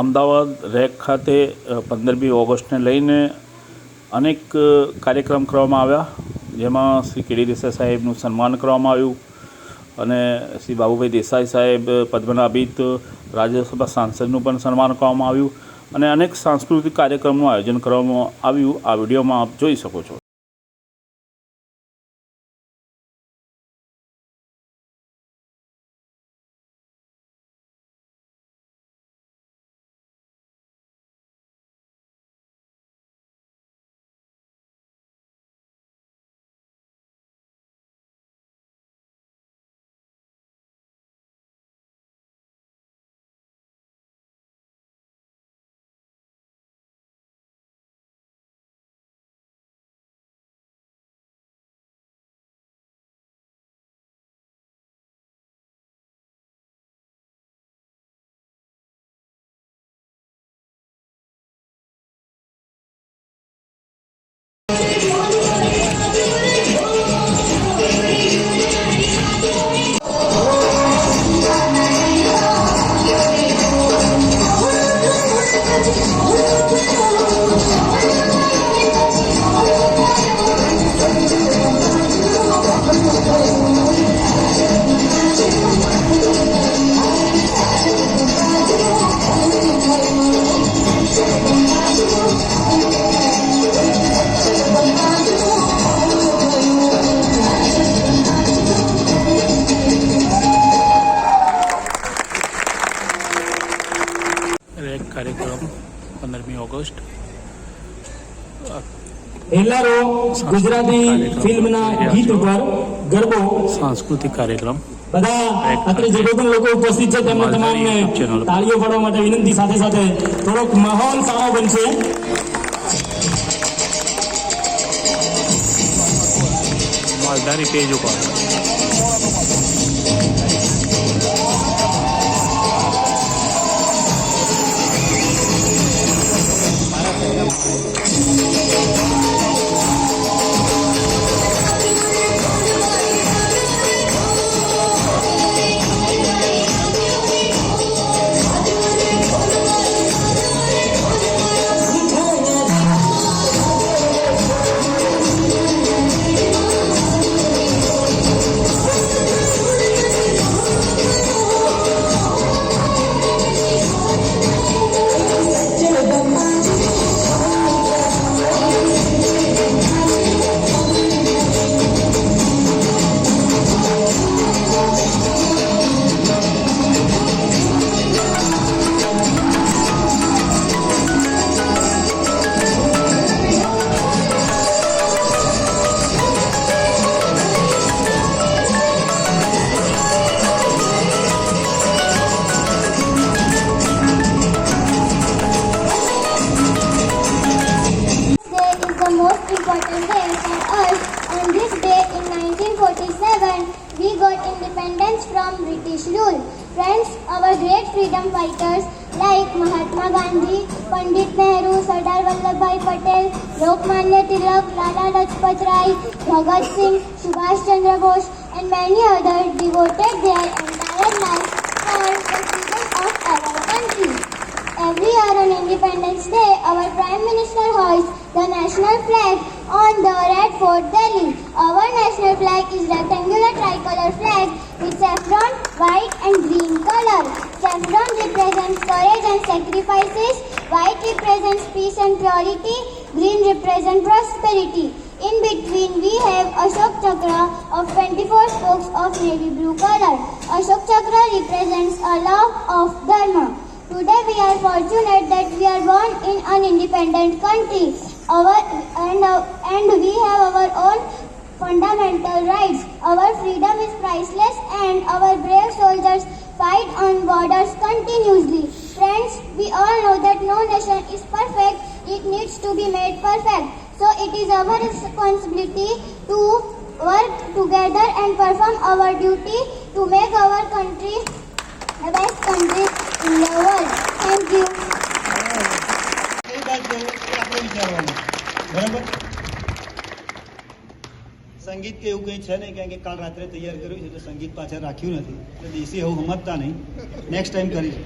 Ahmedabad rack ખાતે પંદરમી ઓગસ્ટને લઈને અનેક કાર્યક્રમ કરવામાં આવ્યા. જેમાં શ્રી કેડી દેસાઈ સાહેબનું સન્માન કરવામાં આવ્યું અને શ્રી બાબુભાઈ દેસાઈ સાહેબ પદ્મનાભિત રાજ્યસભા સાંસદનું પણ સન્માન કરવામાં આવ્યું અને અનેક સાંસ્કૃતિક કાર્યક્રમનું આયોજન કરવામાં આવ્યું. આ વિડીયોમાં આપ જોઈ શકો છો. ગુજરાતી ફિલ્મના ગીત ઉપર ગરબો. સાંસ્કૃતિક કાર્યક્રમ. બધા અત્રે જે પણ લોકો ઉપસ્થિત છે તેમને તમામને તાળીઓ પાડવા માટે વિનંતી સાથે સાથે થોડોક માહોલ સારો બનશે. માલધારી પેજ ઉપર. Independence from British rule. Friends, our great freedom fighters like Mahatma Gandhi, Pandit Nehru, Sardar Vallabhbhai Patel, Lokmanya Tilak, Lala Lajpat Rai, Bhagat Singh, Subhash Chandra Bose, and many others devoted their entire lives for the freedom of our country. Every year on Independence Day, our Prime Minister hoists the national flag on the Red Fort, Delhi. Our national flag is rectangular tricolor flag with saffron, white and green color. Saffron represents courage and sacrifices, white represents peace and purity, green represents prosperity. In between, we have Ashok Chakra of 24 spokes of navy blue color. Ashok Chakra represents a law of Dharma. Today we are fortunate that we are born in an independent country our and, uh, and we have our own fundamental rights. Our freedom is priceless and our brave soldiers fight on borders continuously. Friends, we all know that no nation is perfect. It needs to be made perfect. So it is our responsibility to work together and perform our duty to make our country the best country in the world. Thank you. Thank you. વિચારવાનું બરાબર સંગીત સંગીત કે એવું કંઈ છે નહીં કારણ કે કાલ રાત્રે તૈયાર કર્યું છે એટલે સંગીત પાછળ રાખ્યું નથી એટલે દેશી એવું સમજતા નહીં નેક્સ્ટ ટાઈમ કરીશું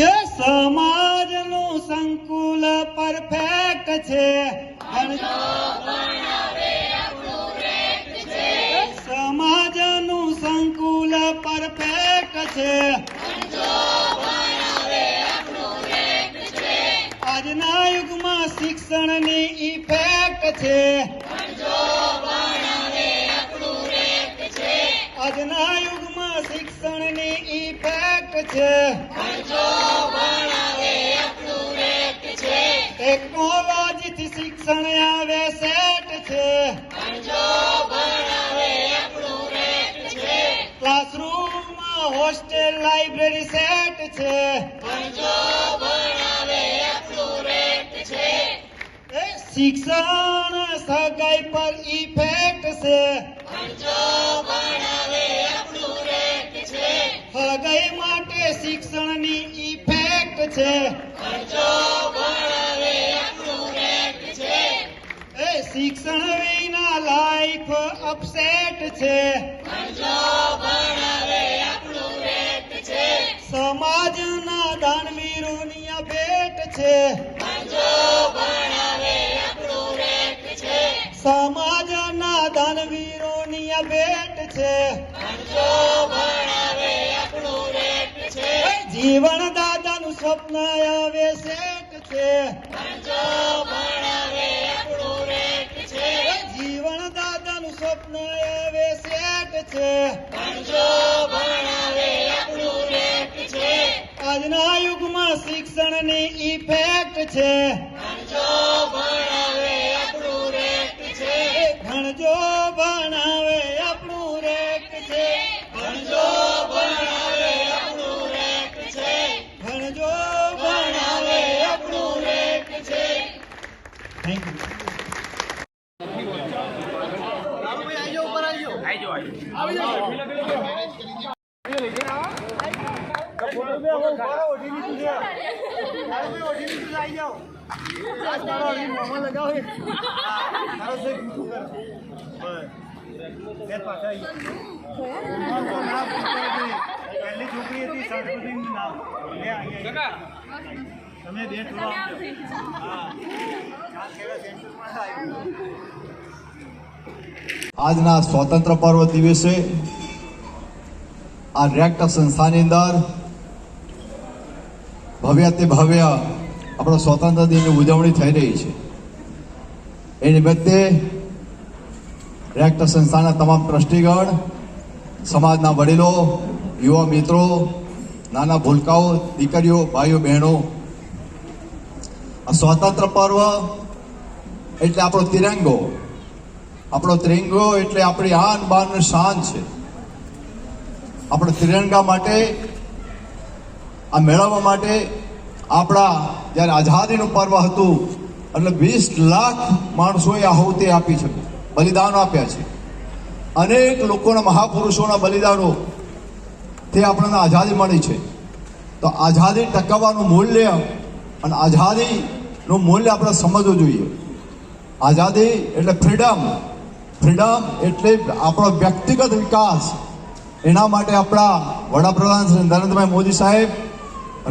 એ સમાજનું સંકુલ પરફેક્ટ છે સમાજનું સંકુલ પરફેક્ટ છે આજના યુગમાં શિક્ષણની ઇફેક્ટ છે. આજના યુગમાં શિક્ષણની ઇફેક્ટ છે. ટેકનોલોજીથી શિક્ષણ આવે સેટ છે. ક્લાસરૂમમાં હોસ્ટેલ લાઇબ્રેરી સેટ છે. શિક્ષણ સગાઈ પર ઇફેક્ટ છે. સગાઈ માટે શિક્ષણની ઇફેક્ટ છે. એ શિક્ષણ વિના લાઈફ અપસેટ છે. સમાજના દાનવીરોની આ ભેટ છે. છે. જીવન દાદાનું સ્વપ્ન આવે સેટ છે. જીવન દાદાનું સ્વપ્ન આવે સેટ છે. આજના યુગમાં શિક્ષણની ઇફેક્ટ છે. પહેલી છોકરી હતી સંસ્કૃતિનું નામ તમે બે આપજો. હા. સેન્ટરમાં આવ્યું? આજના સ્વતંત્ર પર્વ દિવસે આ રેક્ટ સંસ્થાની અંદર ભવ્યથી ભવ્ય આપણો સ્વતંત્ર દિનની ઉજવણી થઈ રહી છે. એ નિમિત્તે રેક્ટ સંસ્થાના તમામ ટ્રસ્ટીગણ, સમાજના વડીલો, યુવા મિત્રો, નાના ભૂલકાઓ, દીકરીઓ, ભાઈઓ, બહેનો, આ સ્વતંત્ર પર્વ એટલે આપણો તિરંગો આપણો ત્રિરંગો એટલે આપણી આન બાન શાન છે. આપણે ત્રિરંગા માટે, આ મેળવવા માટે આપણા જ્યારે આઝાદીનું પર્વ હતું, એટલે વીસ લાખ માણસોએ આહુતિ આપી છે. બલિદાન આપ્યા છે. અનેક લોકોના મહાપુરુષોના બલિદાનો તે આપણને આઝાદી મળી છે. તો આઝાદી ટકાવવાનું મૂલ્ય અને આઝાદીનું મૂલ્ય આપણે સમજવું જોઈએ. આઝાદી એટલે ફ્રીડમ. ફ્રીડમ એટલે આપણો વ્યક્તિગત વિકાસ. એના માટે આપણા વડાપ્રધાન શ્રી નરેન્દ્રભાઈ મોદી સાહેબ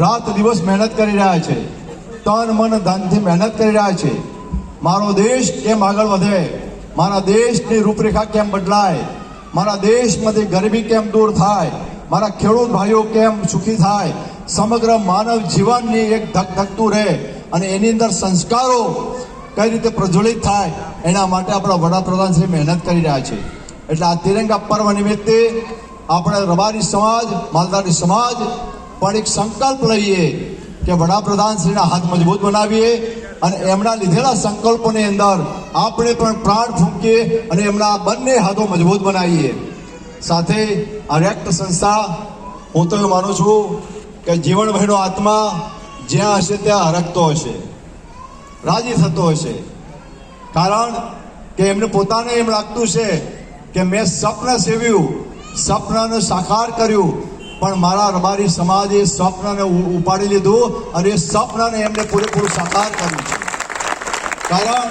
રાત દિવસ મહેનત કરી રહ્યા છે. તન મન ધનથી મહેનત કરી રહ્યા છે. મારો દેશ કેમ આગળ વધે? મારા દેશની રૂપરેખા કેમ બદલાય? મારા દેશમાંથી ગરીબી કેમ દૂર થાય? મારા ખેડૂત ભાઈઓ કેમ સુખી થાય? સમગ્ર માનવ જીવનની એક ધક ધકતું રહે અને એની અંદર સંસ્કારો કઈ રીતે પ્રજ્વલિત થાય? એના માટે આપણા વડાપ્રધાન શ્રી મહેનત કરી રહ્યા છે. એટલે આ તિરંગા પર્વ નિમિત્તે આપણે રબારી સમાજ, માલધારી સમાજ પણ એક સંકલ્પ લઈએ કે વડાપ્રધાન શ્રીના હાથ મજબૂત બનાવીએ અને એમના લીધેલા સંકલ્પોની અંદર આપણે પણ પ્રાણ ફૂંકીએ અને એમના બંને હાથો મજબૂત બનાવીએ. સાથે આ રેક્ટ સંસ્થા, હું તો માનું છું કે જીવનભાઈનો આત્મા જ્યાં હશે ત્યાં હરકતો હશે. રાજી થતો હશે. કારણ કે એમને પોતાને એમ લાગતું છે કે મેં સ્વપ્ન સેવ્યું, સ્વપ્નને સાકાર કર્યું, પણ મારા રબારી સમાજે સ્વપ્નને ઉપાડી લીધું અને એ સ્વપ્નને એમને પૂરેપૂરું સાકાર કર્યું છે. કારણ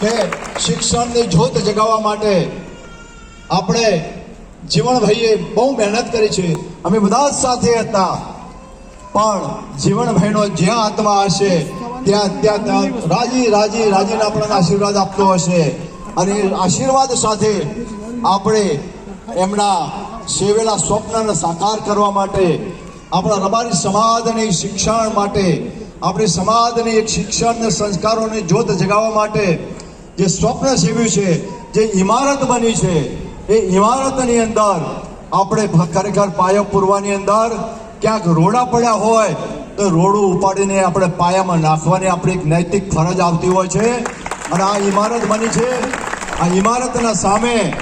કે શિક્ષણની જ્યોત જગાવવા માટે આપણે જીવણભાઈએ બહુ મહેનત કરી છે. અમે બધા જ સાથે હતા, પણ જીવનભાઈનો જ્યાં આત્મા હશે ત્યાં ત્યાં રાજી રાજી, રાજીને આપણને આશીર્વાદ આપતો હશે. અને આશીર્વાદ સાથે આપણે એમના સેવેલા સ્વપ્નને સાકાર કરવા માટે, આપણા રબારી સમાજની શિક્ષણ માટે, આપણી સમાજની એક શિક્ષણને સંસ્કારોને જ્યોત જગાવવા માટે જે સ્વપ્ન સેવ્યું છે, જે ઇમારત બની છે, એ ઇમારતની અંદર આપણે ખરેખર પાયો પૂરવાની અંદર ક્યાંક રોડા પડ્યા હોય તો રોડું ઉપાડીને આપણે પાયામાં નાખવાની આપણી એક નૈતિક ફરજ આવતી હોય છે. અને આ ઇમારત બની છે. આ ઇમારતના સામે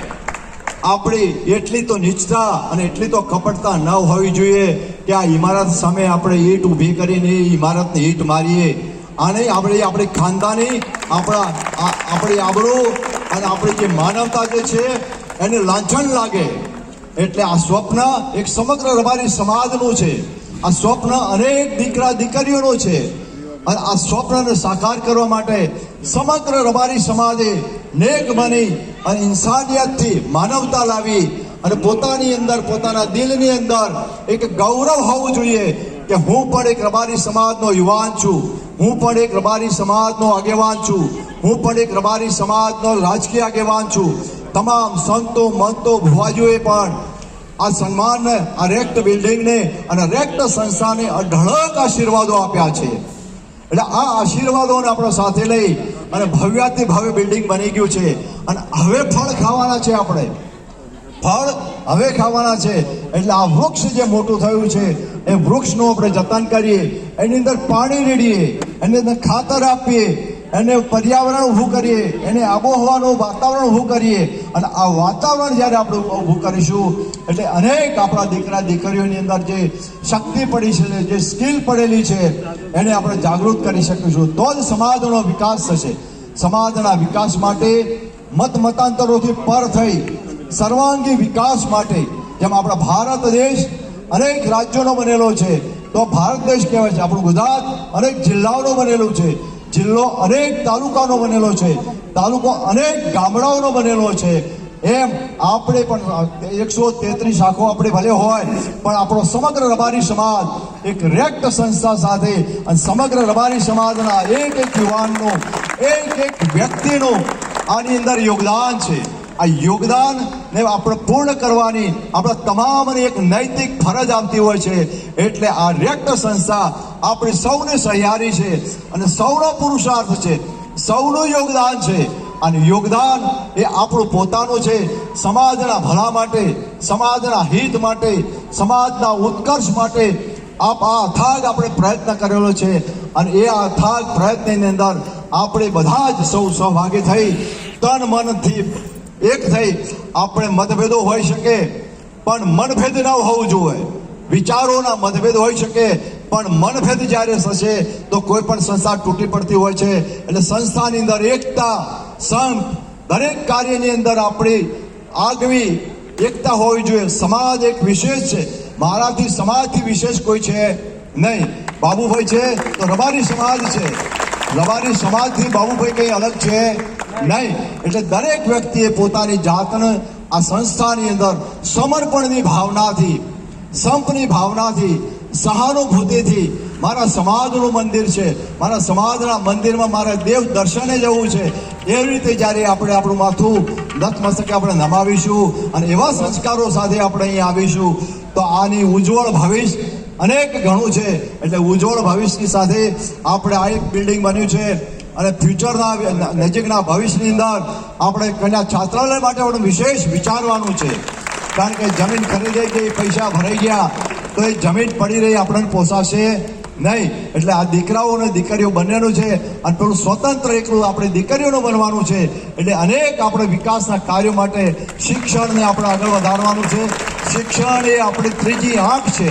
આપણી એટલી તો નીચતા અને એટલી તો કપટતા ન હોવી જોઈએ કે આ ઇમારત સામે આપણે ઈંટ ઊભી કરીને એ ઇમારતને ઈંટ મારીએ. આને આપણે આપણી ખાનદાની, આપણા આપણી આબરૂ અને આપણી જે માનવતા જે છે, એને લાંછન લાગે. એટલે આ સ્વપ્ન એક સમગ્ર રબારી સમાજનું છે. આ સ્વપ્ન અનેક દીકરા દીકરીઓનું છે. અને આ સ્વપ્નને સાકાર કરવા માટે સમગ્ર રબારી સમાજે નેક બની અને ઇન્સાનિયતથી માનવતા લાવી અને પોતાની અંદર, પોતાના દિલની અંદર એક ગૌરવ હોવું જોઈએ કે હું પણ એક રબારી સમાજનો યુવાન છું. હું પણ એક રબારી સમાજનો આગેવાન છું. હું પણ એક રબારી સમાજનો રાજકીય આગેવાન છું. તમામ સંતો, મંતો, ભુવાજીઓએ પણ આ સન્માનને, આ રેક્ટ બિલ્ડિંગને અને રેક્ટ સંસ્થાને અઢળક આશીર્વાદો આપ્યા છે. એટલે આ આશીર્વાદોને આપણે સાથે લઈ અને ભવ્યાતિ ભવ્ય બિલ્ડિંગ બની ગયું છે. અને હવે ફળ ખાવાના છે આપણે. ફળ હવે ખાવાના છે. એટલે આ વૃક્ષ જે મોટું થયું છે, એ વૃક્ષનું આપણે જતન કરીએ. એની અંદર પાણી રેડીએ. એની અંદર ખાતર આપીએ. એને પર્યાવરણ ઊભું કરીએ, એને આબોહવાનું વાતાવરણ ઊભું કરીએ. અને આ વાતાવરણ જ્યારે આપણે ઊભું કરીશું, એટલે અનેક આપણા દીકરા દીકરીઓની અંદર જે શક્તિ પડી છે, જે સ્કિલ પડેલી છે, એને આપણે જાગૃત કરી શકીશું. તો જ સમાજનો વિકાસ થશે. સમાજના વિકાસ માટે મત મતાંતરોથી પર થઈ સર્વાંગી વિકાસ માટે, જેમ આપણા ભારત દેશ અનેક રાજ્યોનો બનેલો છે, તો ભારત દેશ કહેવાય છે. આપણું ગુજરાત અનેક જિલ્લાઓનું બનેલું છે. જિલ્લો અનેક તાલુકાનો બનેલો છે. તાલુકો અનેક ગામડાઓનો બનેલો છે. એમ આપણે પણ એકસો તેત્રીસ શાખો આપણે ભલે હોય, પણ આપણો સમગ્ર રબારી સમાજ એક રેક્ટ સંસ્થા સાથે અને સમગ્ર રબારી સમાજના એક એક યુવાનનું, એક એક વ્યક્તિનું આની અંદર યોગદાન છે. આ યોગદાન ને આપણે પૂર્ણ કરવાની આપણા તમામને એક નૈતિક ફરજ આવતી હોય છે. એટલે આ રેક્ટ સંસ્થા આપણી સૌની સહિયારી છે અને સૌનો પુરુષાર્થ છે. સૌનું યોગદાન છે. અને યોગદાન એ આપણું પોતાનું છે. સમાજના ભલા માટે, સમાજના હિત માટે, સમાજના ઉત્કર્ષ માટે આપ આ અથાગ આપણે પ્રયત્ન કરેલો છે. અને એ આ અથાગ પ્રયત્નની અંદર આપણે બધા જ સૌ સહભાગી થઈ તન મનથી એક થઈ, આપણે મતભેદો હોઈ શકે, પણ મનભેદ ન હોવું જોઈએ. વિચારોના મતભેદ હોઈ શકે, પણ મનભેદ જ્યારે થશે, તો કોઈ પણ સંસ્થા તૂટી પડતી હોય છે. એટલે સંસ્થાની અંદર એકતા સંપ દરેક કાર્યની અંદર આપણી આગવી એકતા હોવી જોઈએ. સમાજ એક વિશેષ છે. મારાથી સમાજથી વિશેષ કોઈ છે નહીં. બાબુભાઈ છે, તો રબારી સમાજ છે. રબારી સમાજથી બાબુભાઈ કંઈ અલગ છે? નહીં. એટલે દરેક વ્યક્તિએ પોતાની જાતને આ સંસ્થાની અંદર સમર્પણની ભાવનાથી, સંપની ભાવનાથી, સહાનુભૂતિથી મારા સમાજનું મંદિર છે. મારા સમાજના મંદિરમાં મારે દેવ દર્શને જવું છે. એવી રીતે જ્યારે આપણે આપણું માથું નતમસ્તકે આપણે નમાવીશું અને એવા સંસ્કારો સાથે આપણે અહીં આવીશું, તો આની ઉજ્જવળ ભવિષ્ય અનેક ઘણું છે. એટલે ઉજ્જવળ ભવિષ્યની સાથે આપણે આ એક બિલ્ડિંગ બન્યું છે. અને ફ્યુચરના નજીકના ભવિષ્યની અંદર આપણે કન્યા છાત્રાલય માટે પણ વિશેષ વિચારવાનું છે. કારણ કે જમીન ખરીદાઈ ગઈ પૈસા ભરાઈ ગયા, તો એ જમીન પડી રહી, આપણને પોસાશે નહીં. એટલે આ દીકરાઓ અને દીકરીઓ બંનેનું છે. અને થોડું સ્વતંત્ર એકલું આપણે દીકરીઓનું બનવાનું છે. એટલે અનેક આપણે વિકાસના કાર્યો માટે શિક્ષણને આપણે આગળ વધારવાનું છે. શિક્ષણ એ આપણી ત્રીજી આંખ છે.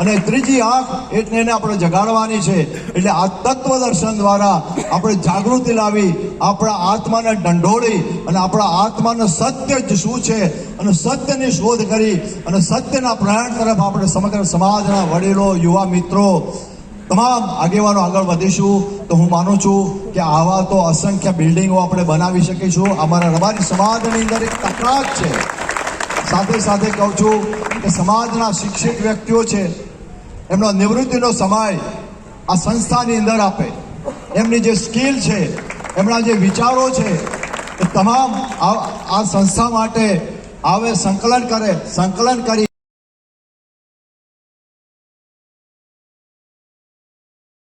અને ત્રીજી આંખ એટલે એને આપણે જગાડવાની છે. એટલે આ તત્વ દર્શન દ્વારા આપણે જાગૃતિ લાવી, આપણા આત્માને દંડોળી અને આપણા આત્માને સત્ય જ શું છે અને સત્યની શોધ કરી અને સત્યના પ્રયાણ તરફ આપણે સમગ્ર સમાજના વડીલો, યુવા મિત્રો, તમામ આગેવાનો આગળ વધીશું. તો હું માનું છું કે આવા તો અસંખ્ય બિલ્ડિંગો આપણે બનાવી શકીશું. અમારા રબારી સમાજની અંદર એક તકરાર છે. સાથે સાથે કહું છું કે સમાજના શિક્ષિત વ્યક્તિઓ છે, એમનો નિવૃત્તિનો સમય આ સંસ્થાની અંદર આપે. એમની જે સ્કિલ છે, એમના જે વિચારો છે, એ તમામ આ સંસ્થા માટે આવે સંકલન કરે, સંકલન કરી